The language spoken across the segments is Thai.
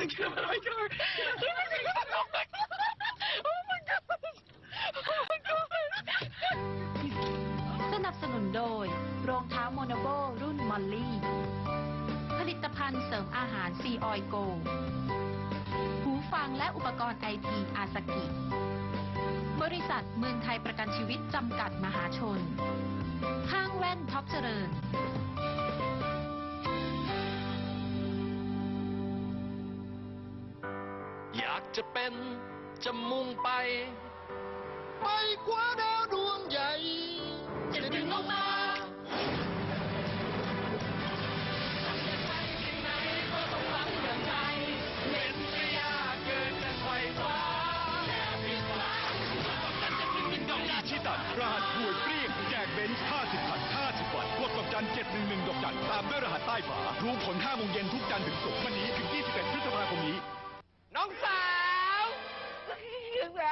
thinking about my car. Oh my god. Oh my god. สนับสนุนโดย รองเท้าโมโนโบรุ่นมอลลี่ ผลิตภัณฑ์เสริมอาหารซีออยโก หูฟังและอุปกรณ์ไอทีอาสกิ บริษัทเมืองไทยประกันชีวิตจำกัดมหาชน ห้างแว่นท็อปเจริญ จะเป็นจะมุ่งไป ไปคว้าดาวดวงใหญ่ จะดึงออกมาชิตัดรหัสห่วยเปรี้ยงแจกเบนซ์50คัน50วันกดดอกจัน711ดอกจันตามด้วยรหัสใต้ฝารู้ผล5โมงเย็นทุกจันทร์ถึงศุกร์วันนี้ถึง 21 พฤษภาคมนี้ น้องสาวยังไง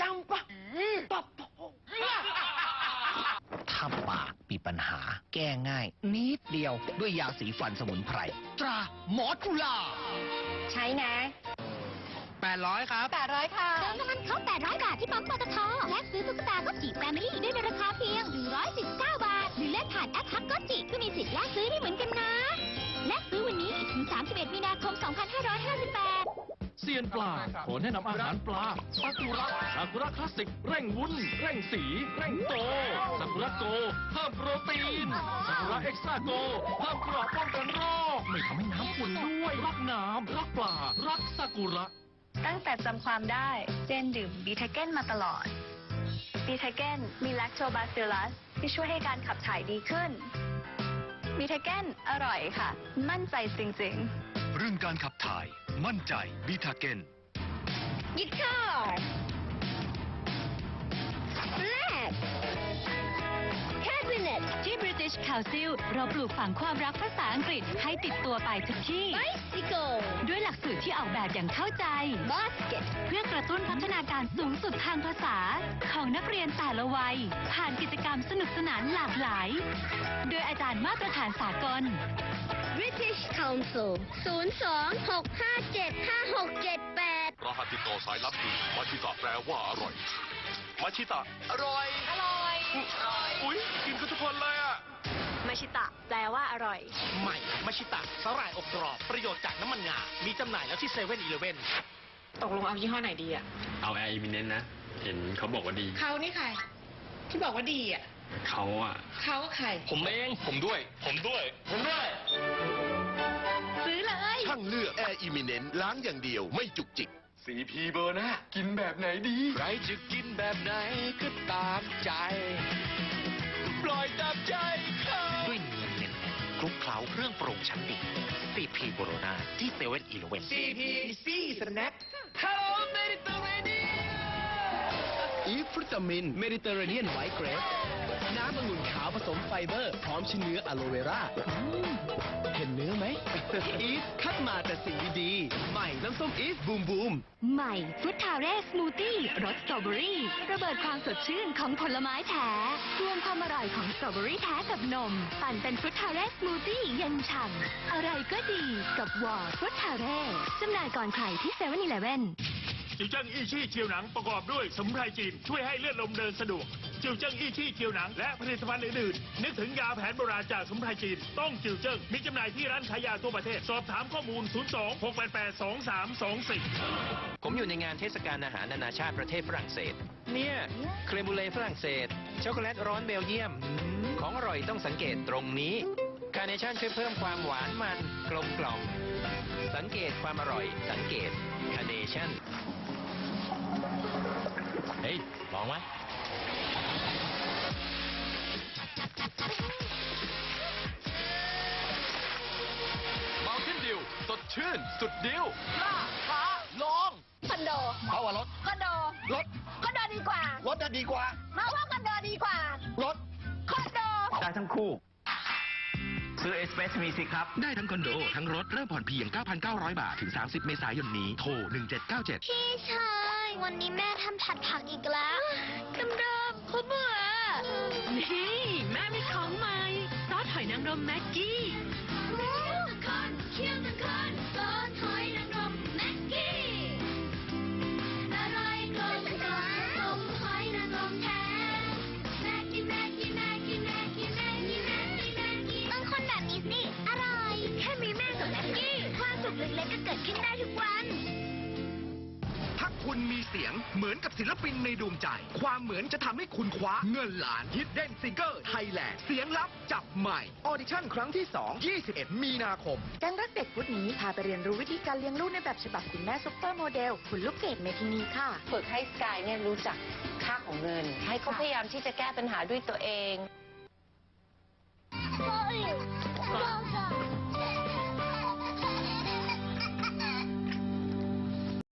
จำปะปับปงถ้าปากมีปัญหา แก้ง่าย นิดเดียวด้วยยาสีฟันสมุนไพร ตราหมอจุฬาใช้นะ 800 ครับ 800 ค่ะเติมน้ำมันครบ800 บาทที่ปั๊มปตทและซื้อตุ๊กตาก็จิแฟมิลี่ได้ในราคาเพียง119บาท หรือเล่นผ่านแอปทักก็จิก็มีสิทธิ์แลกซื้อได้เหมือนกันนะ และซื้อวันนี้ถึง 31 มีนาคม 2558เซียนปลา ขอแนะนำอาหารปลาซากุระซากุระคลาสสิก เร่งวุ้น เร่งสี เร่งโตซากุระโกเพิ่มโปรตีนซากุระเอ็กซ์ตร้าโกเพิ่มกรอบป้องกันโรค ไม่ทำให้น้ำขุ่นด้วย รักน้ำ รักปลา รักซากุระ ตั้งแต่จำความได้ เจนดื่มบีทาเกนมาตลอด บีทาเกนมีแลคโตบาซิลลัสที่ช่วยให้การขับถ่ายดีขึ้น บีทาเกนอร่อยค่ะ มั่นใจจริง ๆ เรื่องการขับถ่าย มั่นใจบีทาเกนยิ ที่ British Council เราปลูกฝังความรักภาษาอังกฤษให้ติดตัวไปทุกที่ไบซิโกด้วยหลักสูตรที่ออกแบบอย่างเข้าใจบาสเกตเพื่อกระตุ้นพัฒนาการสูงสุดทางภาษา ของนักเรียนแต่ละวัย ผ่านกิจกรรมสนุกสนานหลากหลาย โดยอาจารย์มาตรฐานสากล British Council 02-657-5678 รหัสติดต่อสายลับคือมาชิตะแปลว่าอร่อยมาชิตะอร่อย อร่อย อุ๊ยกินกันทุกคนเลยอะ มาชิตะ แปลว่าอร่อย ใหม่มาชิตะสาหร่ายอบกรอบ ประโยชน์จากน้ำมันงา มีจำหน่ายแล้วที่เซเว่นอีเลเว่นตกลงเอายี่ห้อไหนดีอะ เอาแอร์อิมิเนนต์นะ เห็นเขาบอกว่าดี เขานี่ใคร ที่บอกว่าดีอะ เขาอะ เขาก็ใคร ผมเอง ผมด้วย ผมด้วย ผมด้วย ซื้อเลย ช่างเลือกแอร์อิมิเนนต์ล้างอย่างเดียวไม่จุกจิกสีพีเบอร์นะกินแบบไหนดี ใครจะกินแบบไหนก็ตามใจ ปล่อยตามใจ คลุกเคล้าเครื่องปรุงชั้นดีซีพีโบโรนาที่เซเว่นอีเลเว่น อีฟวิตามิน เมดิเตอร์เรเนียนไวท์เกรดน้ำองุ่นขาวผสมไฟเบอร์ พร้อมชิ้นเนื้ออะโลเวราเห็นเนื้อไหม อีฟคัดมาแต่สิ่งดีๆ ใหม่น้ำส้มอีฟบูมบูม ใหม่ฟรุตทาเรสมูตี้รสสตรอเบอรี่ ระเบิดความสดชื่นของผลไม้แท้รวมความอร่อยของสตรอเบอรี่แท้กับนม ปั่นเป็นฟรุตทาเรสมูตี้เย็นฉ่ำอะไรก็ดีกับวอร์ฟรุตทาเร่จำหน่ายก่อนใครที่เซเว่นอีเลฟเว่น จิวเจิ้งอี้ชี่เจียวหนังประกอบด้วยสมุนไพรจีนช่วยให้เลือดลมเดินสะดวกจิวเจิ้งอี้ชี่เจียวหนังและผลิตภัณฑ์อื่นๆนึกถึงยาแผนโบราณจากสมุนไพรจีนต้องจิวเจิ้งมีจำหน่ายที่ร้านขายยาทั่วประเทศ สอบถามข้อมูล 02 688 2324 ผมอยู่ในงานเทศกาลอาหารนานาชาติประเทศฝรั่งเศส เนี่ยเครมูเล่ฝรั่งเศส ช็อกโกแลตร้อนเบลเยียม ของอร่อยต้องสังเกตตรงนี้คาร์เนชั่นช่วยเพิ่มความหวานมันกลมกล่อม สังเกตความอร่อย สังเกตคาร์เนชั่น เฮ้ย ลองไหมเมาขึ้นดิว สดชื่น สุดดิวล่าท้าลองคอนโดเขาว่ารถคอนโดรถคอนโดดีกว่ารถจะดีกว่า มาว่าคอนโดดีกว่ารถคอนโดได้ทั้งคู่ ซื้อเอสเปสมีสิครับ ได้ทั้งคอนโด ทั้งรถ เริ่มผ่อนเพียง 9,900 บาท ถึง 30 เมษายนนี้ โทร 1797 พี่ชาย วันนี้แม่ทำผัดผักอีกแล้วกำลังเขาเบื่อนี่ แม่มีของใหม่ซอสหอยนางรมแม็กกี้เคี่ยวตะคอนเคี่ยวตะคอนซอสหอย คุมีเสียงเหมือนกับศิลปินในดวงใจ ความเหมือนจะทำให้คุณคว้าเงินล้านฮิตเด่นซิงเกอร์ไทยแลนด์เสียงลับจับใหม่ ออดิชั่นครั้งที่ 2 21 มีนาคม แก๊งรักเด็กพุฒินี้พาไปเรียนรู้วิธีการเลี้ยงลูกในแบบฉบับคุณแม่ซุปเปอร์โมเดล คุณลูกเกดเมทินีค่ะ ฝึกให้สกายเนี่ยรู้จักค่าของเงิน ให้เขาพยายามที่จะแก้ปัญหาด้วยตัวเอง